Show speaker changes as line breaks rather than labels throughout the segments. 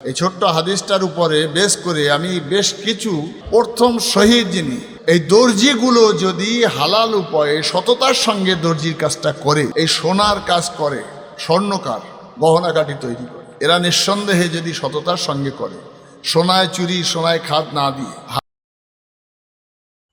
এই ছোট্ট হাদিসটার উপরে বেশ করে আমি বেশ কিছু প্রথম শহীদ যিনি, এই দর্জিগুলো যদি হালাল উপায়ে সততার সঙ্গে দর্জির কাজটা করে, এই সোনার কাজ করে, স্বর্ণকার গহনাকাটি তৈরি করে, এরা নিঃসন্দেহে যদি সততার সঙ্গে করে, সোনায় চুরি, সোনায় খাদ না দিয়ে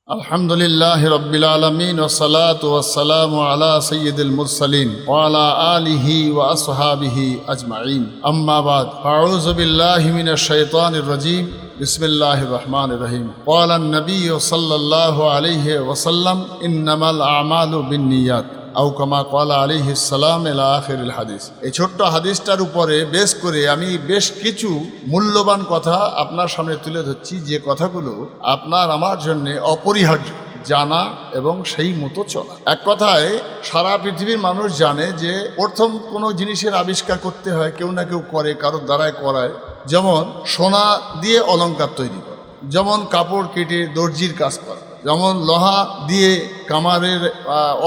আলহামদুলিল্লাহ রব্বিল আলমিন ওসলাত ওসালাম আলা সৈয়দুল মুরসালিন ওয়ালা আলিহি ওয়াসহাবিহি আজমাইন। আম্মাবাদ আউজবিল্লাহমিন শৈতান রাজিম। বিসমিল্লাহ রহমান রহিম। ওয়ালান নবী ও সাল্লাহ আলিহে ওসাল্লাম ইন্নামাল আমালু বিনিয়াত আউ কামা কলা আলিহি সালাম এলা হাদিস। এই ছোট্ট হাদিসটার উপরে বেশ করে আমি বেশ কিছু মূল্যবান কথা আপনার সামনে তুলে ধরছি, যে কথাগুলো আপনার আমার জন্য অপরিহার্য, জানা এবং সেই মতো চলা। এক কথায়, সারা পৃথিবীর মানুষ জানে যে প্রথম কোনো জিনিসের আবিষ্কার করতে হয়, কেউ না কেউ করে, কারোর দ্বারায় করায়। যেমন সোনা দিয়ে অলঙ্কার তৈরি করা, যেমন কাপড় কেটে দর্জির কাজ করা যেমন লোহা দিয়ে কামারের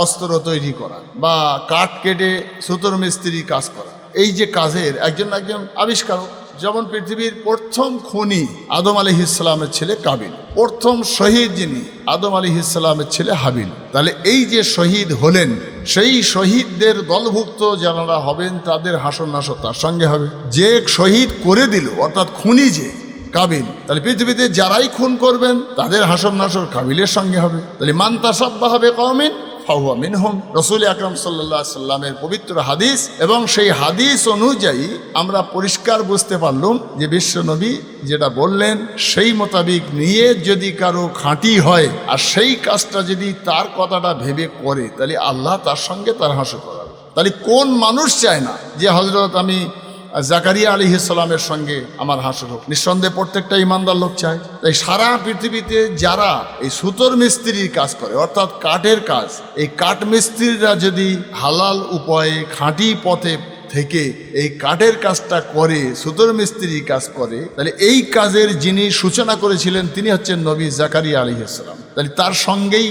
অস্ত্র তৈরি করা বা কাঠ কেটে সুতোর মিস্ত্রি কাজ করা। এই যে কাজের একজন একজন আবিষ্কারক, যেমন পৃথিবীর প্রথম খনি আদম আলী ইসলামের ছেলে কাবিল, প্রথম শহীদ যিনি আদম আলী ইসলামের ছেলে হাবিল। তাহলে এই যে শহীদ হলেন, সেই শহীদদের দলভুক্ত যারা হবেন, তাদের হাসন নাসর তার সঙ্গে হবে। যে শহীদ করে দিল, অর্থাৎ খুনি যে কাবিল। তাহলে পৃথিবীতে যারাই খুন করবেন, তাদের হাসর নাসর কাবিলের সঙ্গে হবে। তাহলে মান্তা সাব্বা হবে কমিন ফাহুয়া মিনহুম। রসুল আকরম সাল্লাহ সাল্লামের পবিত্র হাদিস, এবং সেই হাদিস অনুযায়ী আমরা পরিষ্কার বুঝতে পারলাম যে বিশ্ব নবী যেটা বললেন, সেই মোতাবিক নিয়ে যদি কারও খাঁটি হয়, আর সেই কাজটা যদি তার কথাটা ভেবে করে, তাহলে আল্লাহ তার সঙ্গে তার হাসর করাবে। তাহলে কোন মানুষ চায় না যে হজরত আমি জাকারিয়া আলী ইসলামের সঙ্গে আমার হাসর হোক। নিঃসন্দেহে প্রত্যেকটা ইমানদার লোক চায়। তাই সারা পৃথিবীতে যারা এই সুতোর মিস্ত্রির কাজ করে, অর্থাৎ কাঠের কাজ, এই কাঠ মিস্ত্রিরা যদি হালাল উপায়ে খাঁটি পথে থেকে এই কাঠের কাজটা করে, সুতোর মিস্ত্রি কাজ করে, তাহলে এই কাজের যিনি সূচনা করেছিলেন তিনি হচ্ছেন নবী জাকারিয়া আলী ইসলাম তাহলে তার সঙ্গেই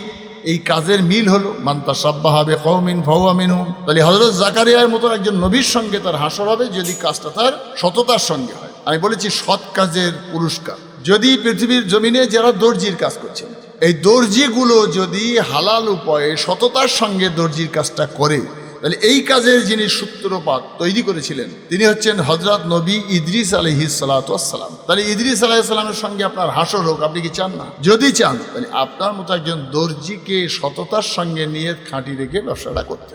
এই কাজের মিল হলো মান্তা সাব্বা হবে কৌমিন ভৌমিন তাহলে হজরত জাকারিয়ার মতো একজন নবীর সঙ্গে তার হাসর হবে যদি কাজটা তার সততার সঙ্গে হয়। আমি বলেছি সৎ কাজের পুরস্কার। যদি পৃথিবীর জমিনে যারা দর্জির কাজ করছেন, এই দর্জিগুলো যদি হালাল উপায়ে সততার সঙ্গে দর্জির কাজটা করে তাহলে এই কাজের যিনি সূত্রপাত তৈরি করেছিলেন, তিনি হচ্ছেন হজরত নবী ইদ্রিস আলহি সালাতাম তাহলে ইদ্রিস আলাহিসাল্লামের সঙ্গে আপনার হাসর হোক, আপনি কি চান না? যদি চান, তাহলে আপনার মতো একজন দর্জিকে সততার সঙ্গে নিয়ে খাঁটি রেখে ব্যবসাটা করতে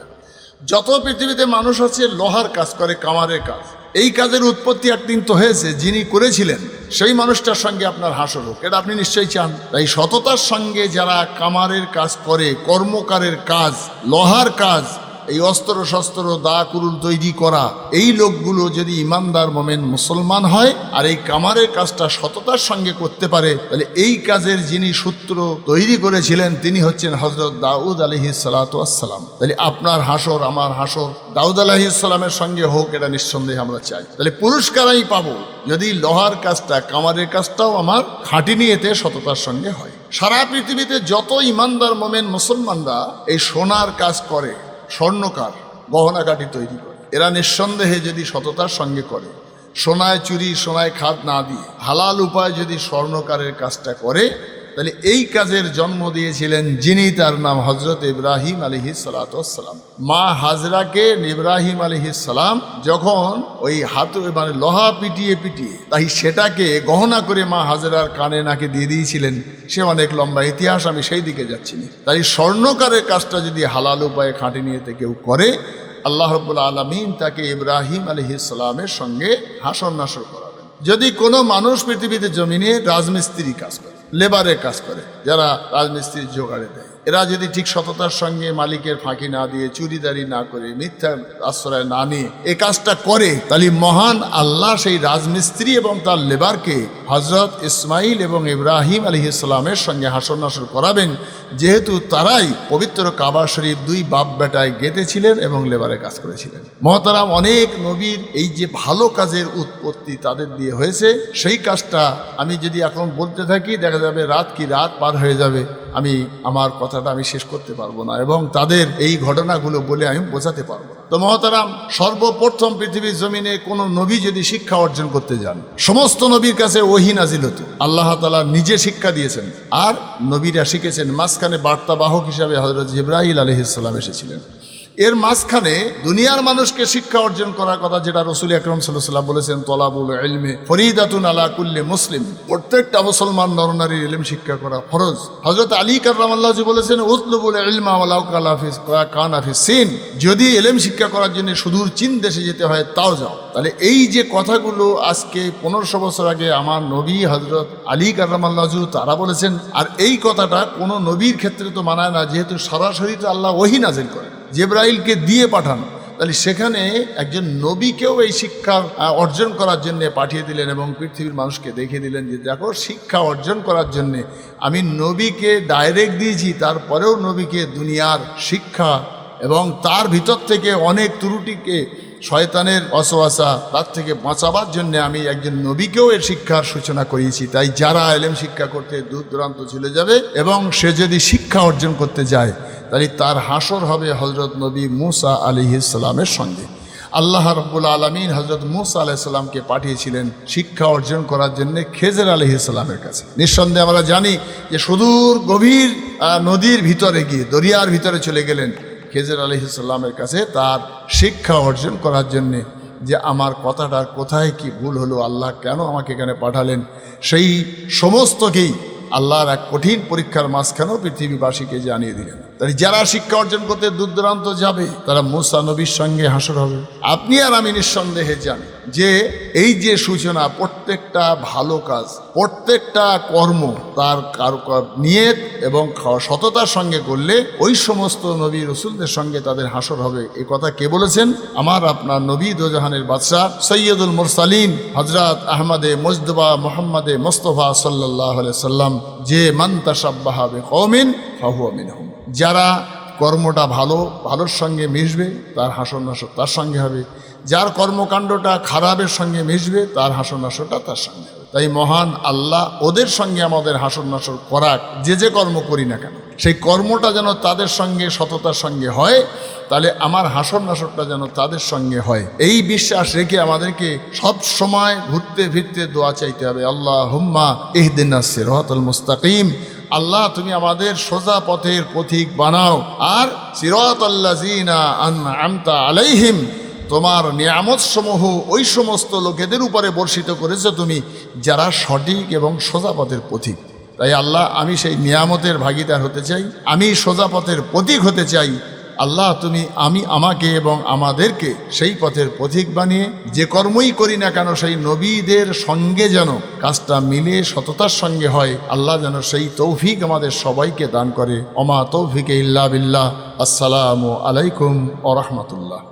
যত পৃথিবীতে মানুষ আছে, লোহার কাজ করে, কামারের কাজ। এই কাজের উৎপত্তি একদিন তো হয়েছে, যিনি করেছিলেন, সেই মানুষটার সঙ্গে আপনার হাসর হোক। এটা আপনি নিশ্চয়ই চান। তাই সততার সঙ্গে যারা কামারের কাজ করে, কর্মকারের কাজ, লোহার কাজ এই অস্ত্র শস্ত্র দা কুরুল তৈরি করা, এই লোকগুলো যদি ইমানদার মোমেন মুসলমান হয়, আর এই কামারের কাজটা সততার সঙ্গে করতে পারে, তাহলে এই কাজের যিনি সূত্র তৈরি করেছিলেন, তিনি হচ্ছেন হজরত দাউদ আলহি সালাতাম তাহলে আপনার হাসর, আমার হাসর, দাউদ আলহি সালামের সঙ্গে হোক, এটা নিঃসন্দেহে আমরা চাই। তাহলে পুরস্কার আমি পাবো, যদি লোহার কাজটা, কামারের কাজটাও আমার খাঁটি নিয়েতে সততার সঙ্গে হয়। সারা পৃথিবীতে যত ইমানদার মোমেন মুসলমানরা এই সোনার কাজ করে স্বর্ণকার গহনাকাটি তৈরি করে। এরা নিঃসন্দেহে যদি সততার সঙ্গে করে, সোনায় চুরি, সোনায় খাদ না দিয়ে, হালাল উপায় যদি স্বর্ণকারের কাজটা করে তাহলে এই কাজের জন্ম দিয়েছিলেন যিনি, তার নাম হজরত ইব্রাহিম আলহি সালাতাম মা হাজরাকে ইব্রাহিম আলহি সালাম যখন ওই হাত মানে লোহা পিটিয়ে পিটিয়ে, তাই সেটাকে গহনা করে মা হাজরার কানে নাকে দিয়ে দিয়েছিলেন। সে অনেক লম্বা ইতিহাস, আমি সেই দিকে যাচ্ছি না। তাই স্বর্ণকারের কাজটা যদি হালাল উপায়ে খাঁটি নিয়েতে কেউ করে, আল্লাহ রব্বুল আলমিন তাকে ইব্রাহিম আলহি সালামের সঙ্গে হাসর নাসর করাবেন। যদি কোনো মানুষ পৃথিবীতে জমিনে রাজমিস্ত্রি কাজ করে লেবারের কাজ করে যারা রাজমিস্ত্রির জোগাড়ে দেয়। এরা যদি ঠিক সততার সঙ্গে মালিকের ফাঁকি না দিয়ে, চুরিদারি না করে, মিথ্যা আশ্রয় না নিয়ে এই কাজটা করে, তাহলে মহান আল্লাহ সেই রাজমিস্ত্রি এবং তার লেবারকে হজরত ইসমাইল এবং ইব্রাহিম আলী ইসলামের সঙ্গে হাসর নাসর করাবেন। যেহেতু তারাই পবিত্র কাবা শরীফ দুই বাপ বেটায় গেঁথেছিলেন এবং লেবারে কাজ করেছিলেন। মহতারাম অনেক নবীর এই যে ভালো কাজের উৎপত্তি তাদের দিয়ে হয়েছে, সেই কাজটা আমি যদি এখন বলতে থাকি, দেখা যাবে রাত কি রাত পার হয়ে যাবে। আমি, আমার কথাটা আমি শেষ করতে পারব না এবং তাদের এই ঘটনাগুলো বলে আমি বোঝাতে পারব না। তো মহতারাম, সর্বপ্রথম পৃথিবীর জমিনে কোনো নবী যদি শিক্ষা অর্জন করতে যান, সমস্ত নবীর কাছে ওহি নাজিল হতো। আল্লাহ তালা নিজে শিক্ষা দিয়েছেন। আর নবীরা শিখেছেন, মাঝখানে বার্তাবাহক হিসাবে হজরত ইব্রাহিল আলহিসাল্লাম এসেছিলেন। এর মাঝখানে দুনিয়ার মানুষকে শিক্ষা অর্জন করার কথা যেটা রসুল আকরম সাল্লাম বলেছেন, তলাবুল এলমে ফরিদাতুন আলা কুল্লে মুসলিম। প্রত্যেকটা মুসলমান নরনারীর এলিম শিক্ষা করা ফরজ। হজরত আলী কার্লামাল্লাহজি বলেছেন, উতলুবুল ইলমা ওয়ালাউ কালাফিস কান হাফিজ সিন। যদি এলেম শিক্ষা করার জন্য সুদূর চীন দেশে যেতে হয়, তাও যাও। তাহলে এই যে কথাগুলো আজকে পনেরোশো বছর আগে আমার নবী হজরত আলী কার্লামাল্লাহজু তারা বলেছেন, আর এই কথাটা কোনো নবীর ক্ষেত্রে তো মানায় না, যেহেতু সরাসরি তো আল্লাহ ওহি নাজিল করে জেব্রাইলকে দিয়ে পাঠান। তাহলে সেখানে একজন নবীকেও এই শিক্ষা অর্জন করার জন্যে পাঠিয়ে দিলেন এবং পৃথিবীর মানুষকে দেখে দিলেন যে, দেখো, শিক্ষা অর্জন করার জন্যে আমি নবীকে ডাইরেক্ট দিয়েছি, তারপরেও নবীকে দুনিয়ার শিক্ষা এবং তার ভিতর থেকে অনেক ত্রুটিকে শয়তানের অসোয়াশা তার থেকে বাঁচাবার জন্য আমি একজন নবীকেও এর শিক্ষার সূচনা করিয়েছি। তাই যারা এলেম শিক্ষা করতে দূর দূরান্ত চলে যাবে এবং সে যদি শিক্ষা অর্জন করতে যায়, তাহলে তার হাসর হবে হজরত নবী মুসা আলি ইসলামের সঙ্গে। আল্লাহ রব্বুল আলমিন হজরত মুসা আলাইসাল্লামকে পাঠিয়েছিলেন শিক্ষা অর্জন করার জন্য খেজর আলহ ইসলামের কাছে। নিঃসন্দেহে আমরা জানি যে সুদূর গভীর নদীর ভিতরে গিয়ে, দরিয়ার ভিতরে চলে গেলেন। খেজর আলহিসাল্লামের কাছে তার শিক্ষা অর্জন করার জন্যে যে আমার কথাটার কোথায় কি ভুল হলো, আল্লাহ কেন আমাকে এখানে পাঠালেন? সেই সমস্তকেই আল্লাহর এক কঠিন পরীক্ষার মাঝখানেও পৃথিবীবাসীকে জানিয়ে দিলেন। তাই যারা শিক্ষা অর্জন করতে দূর দূরান্ত যাবে, তারা মুসা নবীর সঙ্গে হাসর হবে। আপনি আর আমি নিঃসন্দেহে জানি যে এই যে সূচনা, প্রত্যেকটা ভালো কাজ, প্রত্যেকটা কর্ম তার কারও নিয়ত এবং সততার সঙ্গে করলে ওই সমস্ত নবী রসুলদের সঙ্গে তাদের হাসর হবে। এ কথা কে বলেছেন? আমার আপনার নবী দোজাহানের বাদশাহ সৈয়দুল মুরসালিন হজরত আহমদে মজদবা মোহাম্মদে মোস্তফা সাল্লাহ সাল্লাম যে মান্তা কৌমিন ফাহু আমিন যারা কর্মটা ভালো, ভালোর সঙ্গে মিশবে, তার হাসন তার সঙ্গে হবে। যার কর্মকাণ্ডটা খারাপের সঙ্গে মিশবে, তার হাসন তার সঙ্গে হবে। তাই মহান আল্লাহ ওদের সঙ্গে আমাদের হাসন করাক, যে যে কর্ম করি না কেন। সেই কর্মটা যেন তাদের সঙ্গে, সততার সঙ্গে হয়, তাহলে আমার হাসন যেন তাদের সঙ্গে হয়। এই বিশ্বাস রেখে আমাদেরকে সব সময় ঘুরতে ফিরতে দোয়া চাইতে হবে। আল্লাহ হুম্মা ইহদিন সিরহাতুল মুস্তাকিম। আল্লাহ, তুমি আমাদের সোজা পথের পথিক বানাও। আর সিরাতাল্লাযিনা আমতা আলাইহিম, তোমার নিয়ামত সমূহ ওই সমস্ত লোকেদের উপরে বর্ষিত করেছ তুমি, যারা সঠিক এবং সোজা পথের পথিক। তাই আল্লাহ, আমি সেই নিয়ামতের ভাগিদার হতে চাই, আমি সোজা পথের প্রতীক হতে চাই। আল্লাহ, তুমি, আমি আমাকে এবং আমাদেরকে সেই পথের পথিক বানিয়ে যে কর্মই করি না কেন, সেই নবীদের সঙ্গে যেন কাজটা মিলে সততার সঙ্গে হয়, আল্লাহ যেন সেই তৌফিক আমাদের সবাইকে দান করে। অমা তৌফিক ইল্লা বিল্লাহ। আসসালামু আলাইকুম ও রহমতুল্লাহ।